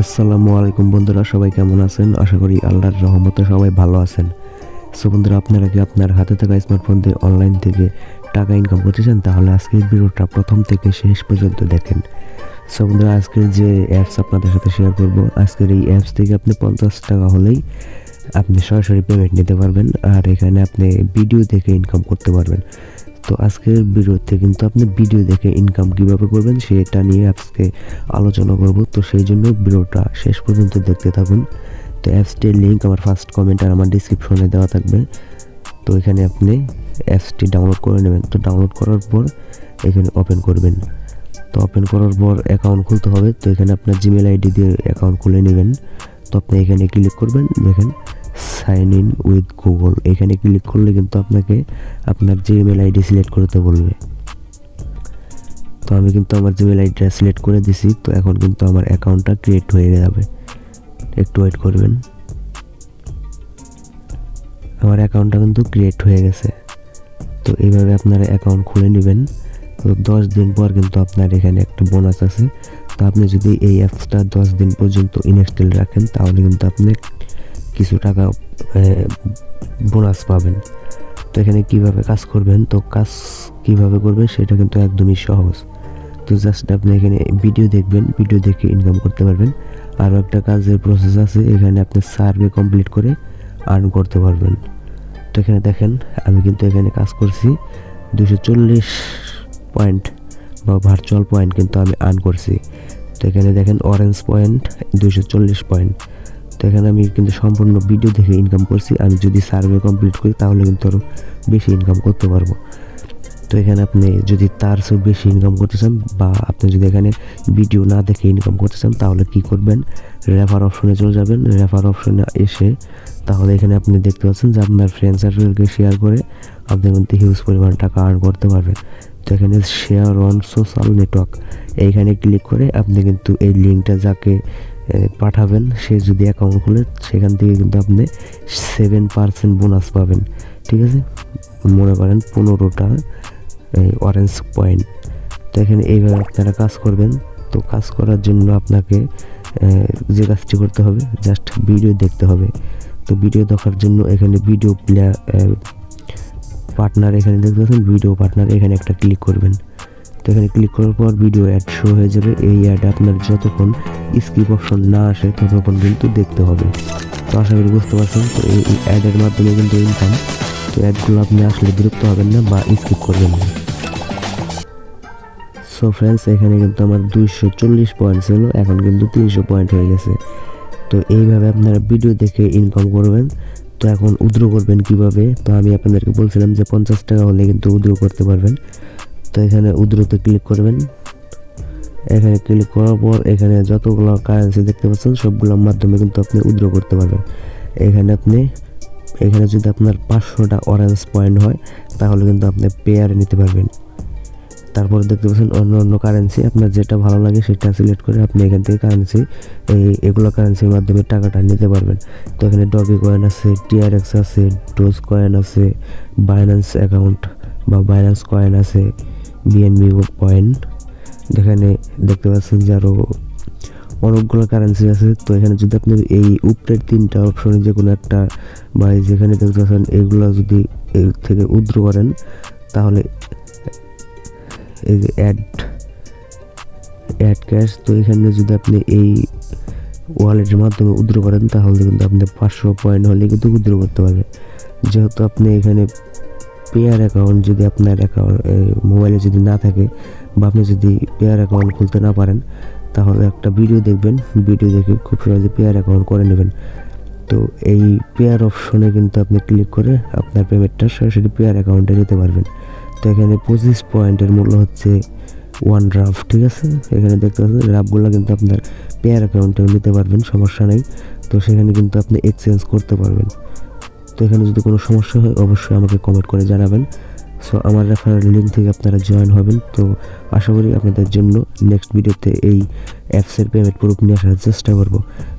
আসসালামু আলাইকুম বন্ধুরা, সবাই কেমন আছেন? আশা করি আল্লাহর রহমতে সবাই ভালো আছেন। সো বন্ধুরা, আপনারা কি আপনার হাতে থাকা স্মার্টফোন দিয়ে অনলাইন থেকে টাকা ইনকাম করতে চান তাহলে আজকের ভিডিওটা প্রথম থেকে শেষ পর্যন্ত দেখেন। সো বন্ধুরা, আজকের যে অ্যাপস আপনাদের সাথে শেয়ার করব, আজকের এই অ্যাপস থেকে আপনি পঞ্চাশ টাকা হলেই আপনি সরাসরি পেমেন্ট নিতে পারবেন। আর এখানে আপনি ভিডিও দেখে ইনকাম করতে পারবেন। তো আজকের ভিডিওতে কিন্তু আপনি ভিডিও দেখে ইনকাম কীভাবে করবেন সেটা নিয়ে আজকে আলোচনা করব। তো সেই জন্য ভিডিওটা শেষ পর্যন্ত দেখতে থাকুন। তো অ্যাপসটির লিঙ্ক আমার ফার্স্ট কমেন্ট আর আমার ডিসক্রিপশনে দেওয়া থাকবে। তো এখানে আপনি অ্যাপসটি ডাউনলোড করে নেবেন। তো ডাউনলোড করার পর এখানে ওপেন করবেন। তো ওপেন করার পর অ্যাকাউন্ট খুলতে হবে। তো এখানে আপনার জিমেল আইডি দিয়ে অ্যাকাউন্ট খুলে নেবেন। তো আপনি এখানে ক্লিক করবেন। দেখেন সাইন ইন উইথ গুগল। এখানে ক্লিক করলে কিন্তু আপনাকে আপনার জিমেল আইডি সিলেক্ট করতে বলবে। তো আমি কিন্তু আমার জিমেল আইডিটা সিলেক্ট করে দিছি। তো এখন কিন্তু আমার অ্যাকাউন্টটা ক্রিয়েট হয়ে যাবে। একটু ওয়েট করবেন। আমার অ্যাকাউন্টটা কিন্তু ক্রিয়েট হয়ে গেছে। তো এইভাবে আপনারা অ্যাকাউন্ট খুলে নেবেন। তো দশ দিন পর কিন্তু আপনার এখানে একটা বোনাস আছে। তো আপনি যদি এই অ্যাপসটা দশ দিন পর্যন্ত ইনস্টল রাখেন, তাহলে কিন্তু আপনি কিছু টাকা বোনাস পাবেন। তো এখানে কীভাবে কাজ করবেন, তো কাজ কীভাবে করবেন সেটা কিন্তু একদমই সহজ। তো জাস্ট আপনি এখানে ভিডিও দেখবেন ভিডিও দেখে ইনকাম করতে পারবেন। আরও একটা কাজের প্রসেস আছে, এখানে আপনি সার্ভে কমপ্লিট করে আর্ন করতে পারবেন। তো এখানে দেখেন, আমি কিন্তু এখানে কাজ করছি দুশো চল্লিশ পয়েন্ট বা ভার্চুয়াল পয়েন্ট কিন্তু আমি আর্ন করছি। তো এখানে দেখেন অরেঞ্জ পয়েন্ট দুশো চল্লিশ পয়েন্ট তো এখানে আমি কিন্তু সম্পূর্ণ ভিডিও দেখে ইনকাম করছি। আমি যদি সার্ভে কমপ্লিট করি, তাহলে কিন্তু আরও বেশি ইনকাম করতে পারব। তো এখানে আপনি যদি তার চেয়েও বেশি ইনকাম করতে চান বা আপনি যদি এখানে ভিডিও না দেখে ইনকাম করতে চান, তাহলে কি করবেন? রেফার অপশনে চলে যাবেন। রেফার অপশনে এসে তাহলে এখানে আপনি দেখতে পাচ্ছেন যে আপনার ফ্রেন্ড সার্কেলকে শেয়ার করে আপনি কিন্তু হিউজ পরিমাণ টাকা আর্ন করতে পারবেন। তো এখানে শেয়ার অন সোশ্যাল নেটওয়ার্ক এইখানে ক্লিক করে আপনি কিন্তু এই লিঙ্কটা যাকে পাঠাবেন। সে যদি অ্যাকাউন্ট খুলে, সেখান থেকে কিন্তু আপনি সেভেন পার্সেন্ট বোনাস পাবেন। ঠিক আছে? মনে করেন পনেরোটা অরেঞ্জ পয়েন্ট তো এখানে এইভাবে আপনারা কাজ করবেন। তো কাজ করার জন্য আপনাকে যে কাজটি করতে হবে জাস্ট ভিডিও দেখতে হবে। তো ভিডিও দেখার জন্য এখানে ভিডিও প্লেয়ার পার্টনার এখানে দেখতে পাচ্ছেন ভিডিও পার্টনার এখানে একটা ক্লিক করবেন। তো এখানে ক্লিক করার পর ভিডিও অ্যাড শো হয়ে যাবে। এই অ্যাড আপনার যতক্ষণ স্কিপ অপশন না আসে, ততক্ষণ কিন্তু দেখতে হবে। তো আশা করি বুঝতে পারছেন, তো এই অ্যাডের মাধ্যমে কিন্তু ইনকাম তো অ্যাডগুলো আপনি আসলে বিরক্ত হবেন না বা স্কিপ করবেন না। সো ফ্রেন্ডস এখানে কিন্তু আমার দুইশো চল্লিশ পয়েন্ট ছিল এখন কিন্তু তিনশো পয়েন্ট হয়ে গেছে। তো এইভাবে আপনারা ভিডিও দেখে ইনকাম করবেন। তো এখন উদ্রো করবেন কীভাবে? তো আমি আপনাদেরকে বলছিলাম যে পঞ্চাশ টাকা হলে কিন্তু উদ্রো করতে পারবেন। তো এখানে উদ্রতে ক্লিক করবেন। এখানে ক্লিক করার পর এখানে যতগুলো কারেন্সি দেখতে পাচ্ছেন, সবগুলোর মাধ্যমে কিন্তু আপনি উদ্র করতে পারবেন। এখানে আপনি, এখানে যদি আপনার পাঁচশোটা অরেঞ্জ পয়েন্ট হয়, তাহলে কিন্তু আপনি পেয়ারে নিতে পারবেন। তারপরে দেখতে পাচ্ছেন অন্য অন্য কারেন্সি আপনার যেটা ভালো লাগে সেটা সিলেক্ট করে আপনি এখান থেকে কারেন্সি এই এগুলো কারেন্সির মাধ্যমে টাকাটা নিতে পারবেন। তো এখানে ডবি কয়েন আছে টিআরএক্স আছে ডোজ কয়েন আছে বাইন্যান্স অ্যাকাউন্ট বা বাইন্যান্স কয়েন আছে। বিএনবি পয়েন্ট যেখানে দেখতে পাচ্ছেন যে আরও অনেকগুলো কারেন্সি আছে। তো এখানে যদি আপনি এই উপরের তিনটা অপশনে যে কোনো একটা বা যেখানে দেখতে পাচ্ছেন এগুলো যদি এর থেকে উদ্র করেন, তাহলে এই যে অ্যাড অ্যাড ক্যাশ তো এখানে যদি আপনি এই ওয়ালেটের মাধ্যমে উদ্র করেন, তাহলে কিন্তু আপনি পাঁচশো পয়েন্ট হলে কিন্তু উদ্র করতে পারবেন। যেহেতু আপনি এখানে পেয়ার অ্যাকাউন্ট যদি আপনার অ্যাকাউন্ট মোবাইলে যদি না থাকে বা আপনি যদি পেয়ার অ্যাকাউন্ট খুলতে না পারেন, তাহলে একটা ভিডিও দেখবেন। ভিডিও দেখে খুব সহজে পেয়ার অ্যাকাউন্ট করে নেবেন। তো এই পেয়ার অপশনে কিন্তু আপনি ক্লিক করে আপনার পেমেন্টটা সরাসরি পেয়ার অ্যাকাউন্টে নিতে পারবেন। তো এখানে পঁচিশ পয়েন্টের মূল্য হচ্ছে ওয়ান রাফ ঠিক আছে? এখানে দেখতে পাচ্ছেন রাফগুলো কিন্তু আপনার পেয়ার অ্যাকাউন্টেও নিতে পারবেন, সমস্যা নেই। তো সেখানে কিন্তু আপনি এক্সচেঞ্জ করতে পারবেন। তো এখানে যদি কোনো সমস্যা হয়, অবশ্যই আমাকে কমেন্ট করে জানাবেন। সো আমার রেফারেল লিঙ্ক থেকে আপনারা জয়েন হবেন। তো, আশা করি আপনাদের জন্য নেক্সট ভিডিওতে এই অ্যাপসের পেমেন্ট প্রুফ নিয়ে আসার চেষ্টা করব।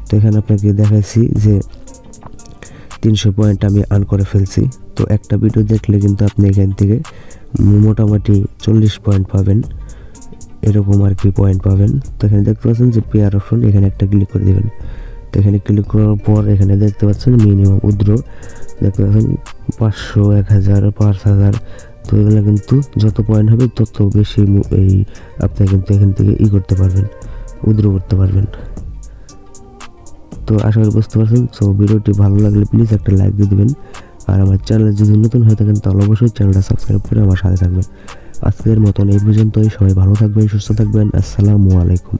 তো, এখানে আপনাকে দেখাইছি যে তিনশো পয়েন্ট আমি আর্ন করে ফেলছি। তো, একটা ভিডিও দেখলে কিন্তু আপনি এখান থেকে মোটামুটি চল্লিশ পয়েন্ট পাবেন। এরকম আর কি পয়েন্ট পাবেন। তো, এখানে দেখতে পাচ্ছেন যে পেয়ার অপশন এখানে একটা ক্লিক করে দেবেন। তো এখানে ক্লিক করার পর এখানে দেখতে পাচ্ছেন মিনিমাম উদ্র। দেখতে পাচ্ছেন পাঁচশো, এক হাজার, পাঁচ হাজার। তো এগুলো কিন্তু যত পয়েন্ট হবে তত বেশি এই আপনি কিন্তু এখান থেকে ই করতে পারবেন, উদ্র করতে পারবেন। তো আশা করি বুঝতে পারছেন। সো ভিডিওটি ভালো লাগলে প্লিজ একটা লাইক দিয়ে দেবেন। আর আমার চ্যানেলে যদি নতুন হয়ে থাকেন তাহলে অবশ্যই চ্যানেলটা সাবস্ক্রাইব করে আমার সাথে থাকবেন। আজকের মতন এই পর্যন্তই। সবাই ভালো থাকবেন, সুস্থ থাকবেন। আসসালামু আলাইকুম।